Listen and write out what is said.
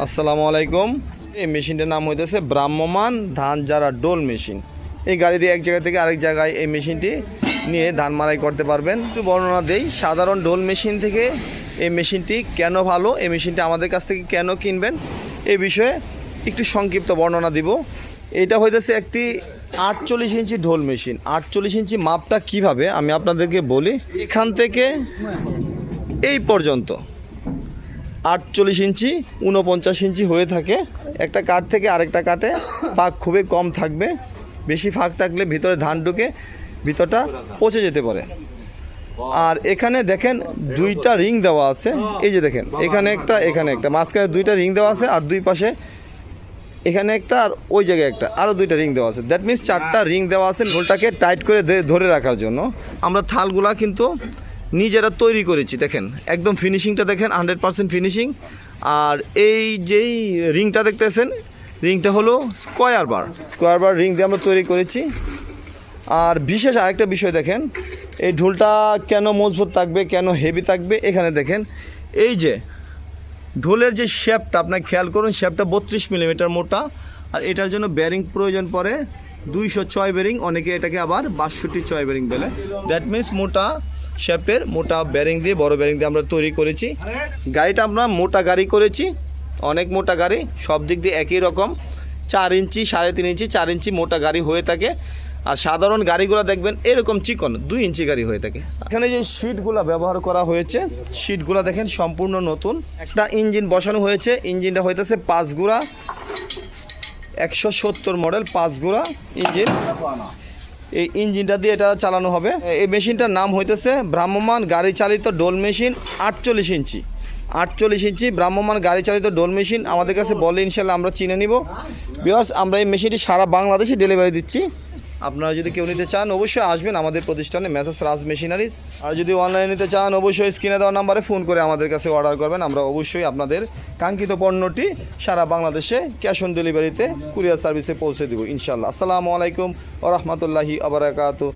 আসসালামু আলাইকুম। এই মেশিনটার নাম হইতেছে ব্রাহ্মমান ধান যারা ডোল মেশিন। এই গাড়ি দিয়ে এক জায়গা থেকে আরেক জায়গায় এই মেশিনটি নিয়ে ধান মারাই করতে পারবেন। একটু বর্ণনা দেই, সাধারণ ডোল মেশিন থেকে এই মেশিনটি কেন ভালো? এই মেশিনটি আমাদের কাছ থেকে কেন কিনবেন? এ বিষয়ে একটু সংক্ষিপ্ত বর্ণনা দিব। এটা হইতেছে একটি আটচল্লিশ ইঞ্চি ঢোল মেশিন। আটচল্লিশ ইঞ্চি মাপটা কীভাবে? আমি আপনাদেরকে বলি, এখান থেকে এই পর্যন্ত। আটচল্লিশ ইঞ্চি উনপঞ্চাশ ইঞ্চি হয়ে থাকে। একটা কাঠ থেকে আরেকটা কাঠে ফাঁক খুবই কম থাকবে। বেশি ফাঁক থাকলে ভিতরে ধান ঢুকে ভিতরটা পচে যেতে পারে। আর এখানে দেখেন দুইটা রিং দেওয়া আছে। এই যে দেখেন, এখানে একটা এখানে একটা। মাঝখানে দুইটা রিং দেওয়া আছে আর দুই পাশে এখানে একটা আর ওই জায়গায় একটা। আরও দুইটা রিং দেওয়া আছে। দ্যাট মিনস চারটা রিং দেওয়া আছে ঢোলটাকে টাইট করে ধরে- ধরে রাখার জন্য। আমরা থালগুলা কিন্তু নিজেরা তৈরি করেছি, দেখেন। একদম ফিনিশিংটা দেখেন হান্ড্রেড পারসেন্ট ফিনিশিং আর এই যেই রিংটা দেখতেছেন, রিংটা হলো square bar square bar ring দিয়ে আমরা তৈরি করেছি। আর বিশেষ আরেকটা বিষয় দেখেন, এই ঢোলটা কেন মজবুত থাকবে, কেন হেভি থাকবে, এখানে দেখেন। এই যে ঢোলের যে শেপটা আপনাকে খেয়াল করুন শেপটা বত্রিশ মিলিমিটার মোটা, আর এটার জন্য ব্যারিং প্রয়োজন পড়ে দুইশো ছয় বেরিং অনেকে এটাকে আবার বাষট্টি ছয় বেরিং বলে। দ্যাট মিন্স মোটা শেপের মোটা ব্যারিং দিয়ে, বড় ব্যারিং দিয়ে আমরা তৈরি করেছি। গাড়িটা আমরা মোটা গাড়ি করেছি। অনেক মোটা গাড়ি, সব দিক দিয়ে একই রকম। চার ইঞ্চি, সাড়ে তিন ইঞ্চি, চার ইঞ্চি মোটা গাড়ি হয়ে থাকে। আর সাধারণ গাড়িগুলো দেখবেন, এরকম চিকন, দুই ইঞ্চি গাড়ি হয়ে থাকে। এখানে যে সিটগুলো ব্যবহার করা হয়েছে সিটগুলো দেখেন সম্পূর্ণ নতুন। একটা ইঞ্জিন বসানো হয়েছে ইঞ্জিনটা হইতেছে পাঁচ গুড়া। একশো সত্তর মডেল, পাঁচ গোড়া ইঞ্জিন। এই ইঞ্জিনটা দিয়ে এটা চালানো হবে। এই মেশিনটার নাম হইতেছে ভ্রাম্যমান গাড়ি চালিত ডোল মেশিন, আটচল্লিশ ইঞ্চি। আটচল্লিশ ইঞ্চি ভ্রাম্যমান গাড়ি চালিত ডোল মেশিন আমাদের কাছে বলে, ইনশাল্লাহ আমরা চিনে নিব। বিকজ আমরা এই মেশিনটি সারা বাংলাদেশে ডেলিভারি দিচ্ছি। আপনারা যদি কেউ নিতে চান, অবশ্যই আসবেন আমাদের প্রতিষ্ঠানে মেসেজ রাজ মেশিনারিজ। আর যদি অনলাইনে নিতে চান, অবশ্যই স্ক্রিনে দেওয়ার নাম্বারে ফোন করে আমাদের কাছে অর্ডার করবেন। আমরা অবশ্যই আপনাদের কাঙ্ক্ষিত পণ্যটি সারা বাংলাদেশে ক্যাশ অন ডেলিভারিতে, কুরিয়ার সার্ভিসে পৌঁছে দেবো ইনশাল্লাহ আসসালামু আলাইকুম ও রহমতুল্লাহি আবরাকাতু